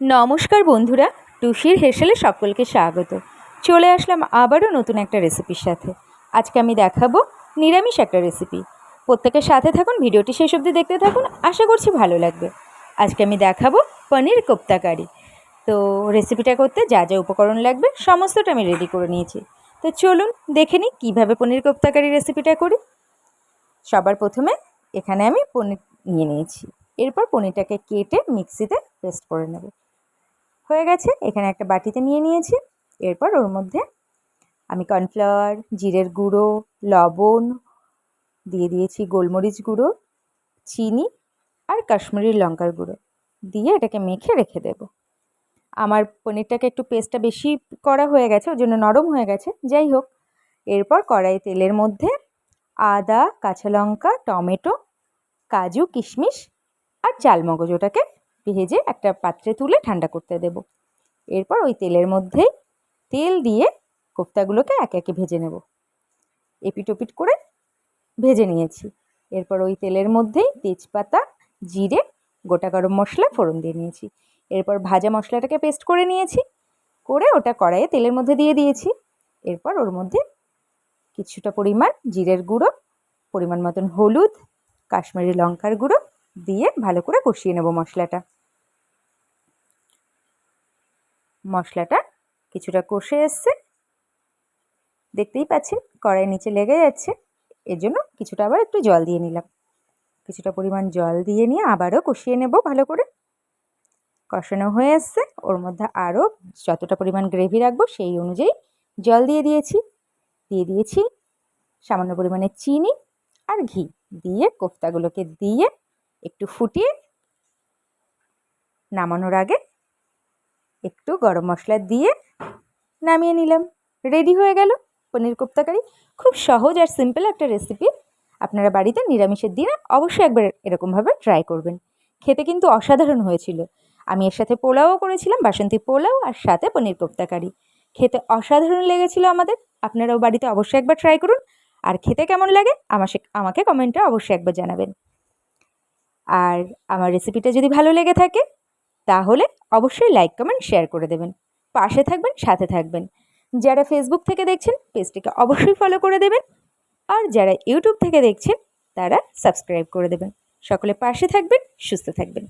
নমস্কার বন্ধুরা, টুসির হেসেলে সকলকে স্বাগত। চলে আসলাম আবারও নতুন একটা রেসিপির সাথে। আজকে আমি দেখাবো নিরামিষ একটা রেসিপি। প্রত্যেকের সাথে থাকুন, ভিডিওটি শেষ অবধি দেখতে থাকুন, আশা করছি ভালো লাগবে। আজকে আমি দেখাবো পনির কোপ্তা কারি। তো রেসিপিটা করতে যা যা উপকরণ লাগবে, সমস্তটা আমি রেডি করে নিয়েছি। তো চলুন দেখে নিই কীভাবে পনির কোপ্তা কারি রেসিপিটা করি। সবার প্রথমে এখানে আমি পনির নিয়ে নিয়েছি। এরপর পনিরটাকে কেটে মিক্সিতে পেস্ট করে নেব। হয়ে গেছে। এখানে একটা বাটিতে নিয়ে নিয়েছি। এরপর ওর মধ্যে আমি কর্নফ্লাওয়ার, জিরের গুঁড়ো, লবণ, দিয়ে দিয়েছি গোলমরিচ গুঁড়ো, চিনি আর কাশ্মীরি লঙ্কার গুঁড়ো। দিয়ে এটাকে মেখে রেখে দেব। আমার পনিরটাকে একটু পেস্টটা বেশি করা হয়ে গেছে ওই জন্য নরম হয়ে গেছে। যাই হোক, এরপর কড়াই তেলের মধ্যে আদা, কাঁচা লঙ্কা, টমেটো, কাজু, কিশমিশ আর চালমগজ ওটাকে ভেজে একটা পাত্রে তুলে ঠান্ডা করতে দেব। এরপর ওই তেলের মধ্যেই তেল দিয়ে কোফতাগুলোকে একে একে ভেজে নেব। এপিট ওপিট করে ভেজে নিয়েছি। এরপর ওই তেলের মধ্যেই তেজপাতা, জিরে, গোটা গরম মশলা, ফোড়ন দিয়ে নিয়েছি। এরপর ভাজা মশলাটাকে পেস্ট করে নিয়েছি, করে ওটা কড়াইয়ে তেলের মধ্যে দিয়ে দিয়েছি। এরপর ওর মধ্যে কিছুটা পরিমাণ জিরের গুঁড়ো, পরিমাণ মতন হলুদ, কাশ্মীরি লঙ্কার গুঁড়ো দিয়ে ভালো করে কষিয়ে নেব মশলাটা। মশলাটা কিছুটা কষে এসছে। দেখতেই পাচ্ছেন, কড়াই নিচে লেগে যাচ্ছে। এর জন্য কিছুটা আবার একটু জল দিয়ে নিলাম। কিছুটা পরিমাণ জল দিয়ে নিয়ে আবারও কষিয়ে নেব ভালো করে। কষানো হয়ে এসছে। ওর মধ্যে আরও যতটা পরিমাণ গ্রেভি রাখব সেই অনুযায়ী জল দিয়ে দিয়েছি। দিয়ে দিয়েছি সামান্য পরিমাণে চিনি আর ঘি দিয়ে কোফতাগুলোকে দিয়ে একটু ফুটিয়ে নামানোর আগে একটু গরম মশলা দিয়ে নামিয়ে নিলাম। রেডি হয়ে গেল পনির কোপ্তা কারি। খুব সহজ আর সিম্পল একটা রেসিপি আপনারা বাড়িতে নিরামিষের দিনে অবশ্যই একবার এরকমভাবে ট্রাই করবেন। খেতে কিন্তু অসাধারণ হয়েছিল। আমি এর সাথে পোলাও করেছিলাম, বাসন্তী পোলাও আর সাথে পনির কোপ্তা কারি। খেতে অসাধারণ লেগেছিল আমাদের। আপনারাও বাড়িতে অবশ্যই একবার ট্রাই করুন। আর খেতে কেমন লাগে আমার আমাকে কমেন্টে অবশ্যই একবার জানাবেন। আর আমার রেসিপিটা যদি ভালো লেগে থাকে তাহলে অবশ্যই লাইক কমেন্ট শেয়ার করে দেবেন। পাশে থাকবেন, সাথে থাকবেন। যারা ফেসবুক থেকে দেখছেন পেজটিকে অবশ্যই ফলো করে দেবেন। আর যারা ইউটিউব থেকে দেখছেন, তারা সাবস্ক্রাইব করে দেবেন। সকলে পাশে থাকবেন, সুস্থ থাকবেন।